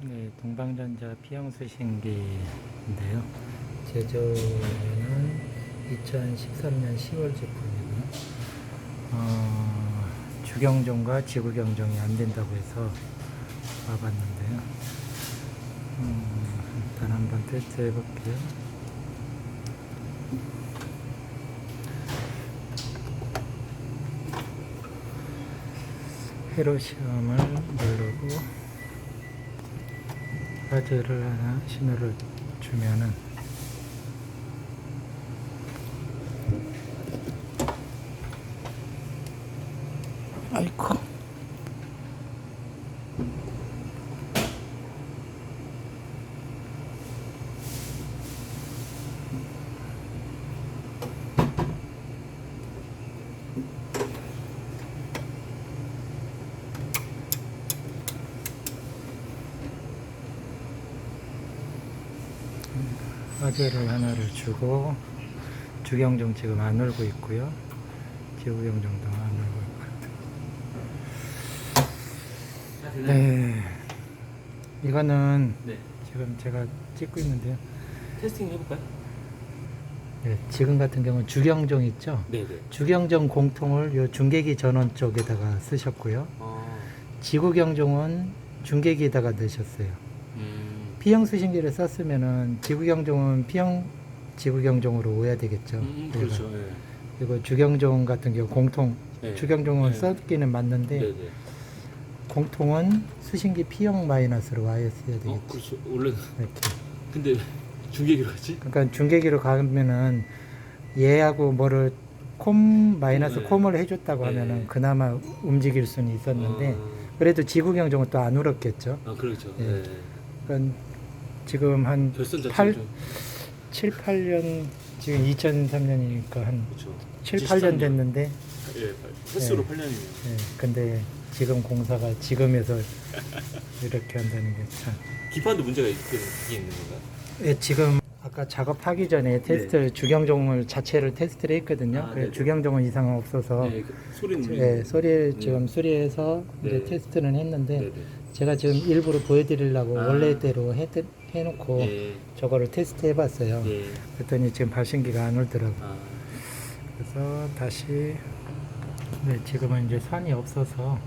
네, 동방전자 피형수신기인데요. 제조는 2013년 10월 제품이고요. 어, 주경종과 지구경종이 안 된다고 해서 와봤는데요. 음, 일단 한번 테스트 해볼게요. 회로 시험을 누르고 화제를 하나 신호를 주면은 아이고 화제를 하나를 주고 주경종 지금 안 울고 있고요. 지구경종도 안 울고 있고요 네. 이거는 네. 지금 제가 찍고 있는데요. 테스팅 해볼까요? 네, 지금 같은 경우는 주경종 있죠? 네네. 주경종 공통을 요 중계기 전원 쪽에다가 쓰셨고요. 어, 지구경종은 중계기에다가 넣으셨어요 음, P형 수신기를 썼으면은 지구경종은 P형 지구경종으로 오야 되겠죠 음, 얘가. 그렇죠. 예. 그리고 주경종 같은 경우 공통 네. 주경종은 네. 썼기는 맞는데 네 네. 공통은 수신기 P형 마이너스로 와야 되겠죠 어, 그렇죠. 원래 이렇게 근데 중계기로 하지? 그러니까 중계기로 가면은 얘하고 뭐를 콤 마이너스 네. 콤을 해줬다고 네. 하면은 그나마 움직일 수는 있었는데 그래도 지구경종은 또 안 울었겠죠 아, 아 그렇죠. 예. 네. 그러니까 지금 한 결선 자체가 팔- 좀 7, 8년 지금 2003년이니까 한 그렇죠. 7, 8년 13년. 됐는데 예, 횟수로 네. 8년이네요. 예, 근데 지금 공사가 지금에서 이렇게 한다는 게 참. 기판도 문제가 있, 이게 있는 건가요? 예, 지금 아까 작업하기 전에 테스트 주경종을 자체를 테스트를 했거든요. 네. 아, 그 네네. 주경종은 이상 없어서 네, 그 소리는 예, 소리 네. 지금 수리해서 이제 네. 테스트는 했는데 네네. 제가 지금 일부러 보여드리려고 아. 원래대로 해, 해놓고 예. 저거를 테스트 해봤어요. 예. 그랬더니 지금 발신기가 안 울더라고. 아, 그래서 다시 네, 지금은 이제 산이 없어서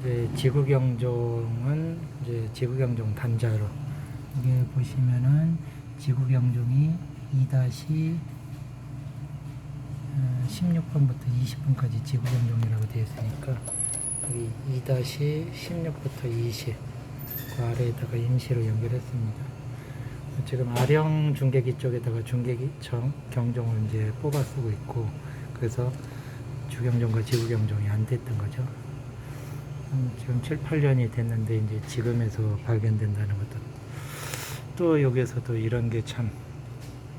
이제 지구경종은 이제 지구경종 단자로 이게 보시면은 지구경종이 2 16번부터 20번까지 지구경종이라고 되어 있으니까 여기 2-16부터 20 그 아래에다가 임시로 연결했습니다. 지금 아령 중계기 쪽에다가 중계기 정, 경종을 이제 뽑아 쓰고 있고 그래서 주경종과 지구경종이 안 됐던 거죠. 음, 지금 7, 8년이 됐는데 이제 지금에서 발견된다는 것도 또 여기에서도 이런 게 참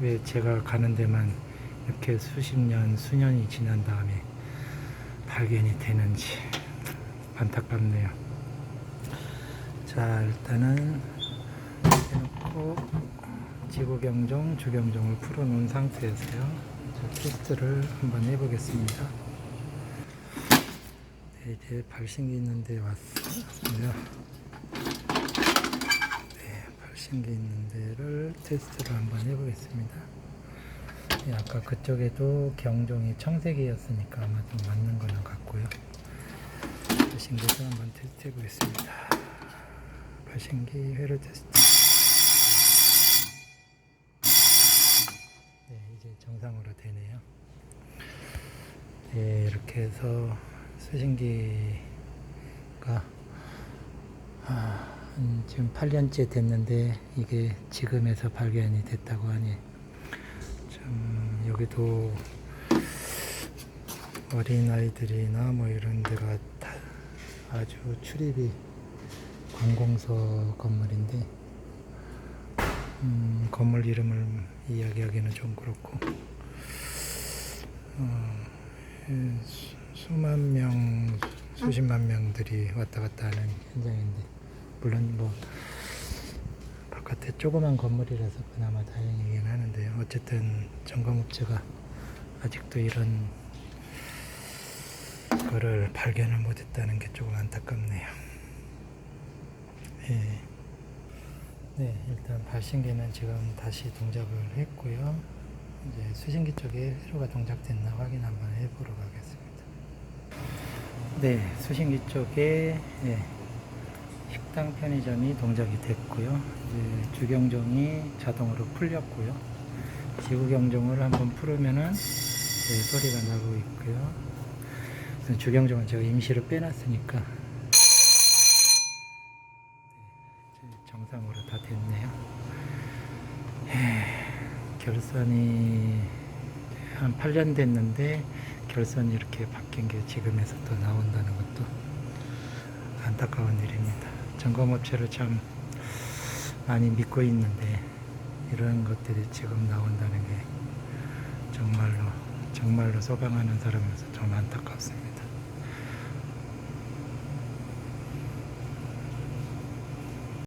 왜 제가 가는 데만 이렇게 수십 년, 수년이 지난 다음에 발견이 되는지 안타깝네요. 자, 일단은 해놓고 지구경종, 주경종을 풀어놓은 상태에서요. 자, 테스트를 한번 해보겠습니다. 네, 이제 발신기 있는데 왔습니다. 네, 발신기 있는 데를 테스트를 한번 해보겠습니다. 예, 아까 그쪽에도 경종이 청색이었으니까 아마 좀 맞는 거는 같고요. 발신기도 한번 테스트 해 보겠습니다. 발신기 회로 테스트. 네, 이제 정상으로 되네요. 네, 이렇게 해서 수신기가 아, 음, 지금 8년째 됐는데 이게 지금에서 발견이 됐다고 하니 참 여기도 어린 아이들이나 뭐 이런 데가 다 아주 출입이 관공서 건물인데 음, 건물 이름을 이야기하기는 좀 그렇고 어, 예, 수- 수만 명 수십만 명들이 왔다 갔다 하는 현장인데 물론 뭐 바깥에 조그만 건물이라서 그나마 다행이긴 하는데요. 어쨌든 점검업체가 아직도 이런 거를 발견을 못했다는 게 조금 안타깝네요 예. 네, 일단 발신기는 지금 다시 동작을 했고요. 이제 수신기 쪽에 회로가 동작됐나 확인 한번 해보러 가겠습니다. 네, 수신기 쪽에 예, 식당 편의점이 동작이 됐고요. 이제 주경종이 자동으로 풀렸고요. 지구 경종을 한번 풀으면은 네, 소리가 나고 있고요. 그래서 주경종은 제가 임시로 빼놨으니까 이제 정상으로 다 됐네요. 에, 결선이 한 8년 됐는데 결선이 이렇게 바뀐 게 지금에서 또 나온다는 것도 안타까운 일입니다. 점검업체를 참 많이 믿고 있는데 이런 것들이 지금 나온다는 게 정말로 정말로 소방하는 사람으로서 좀 안타깝습니다.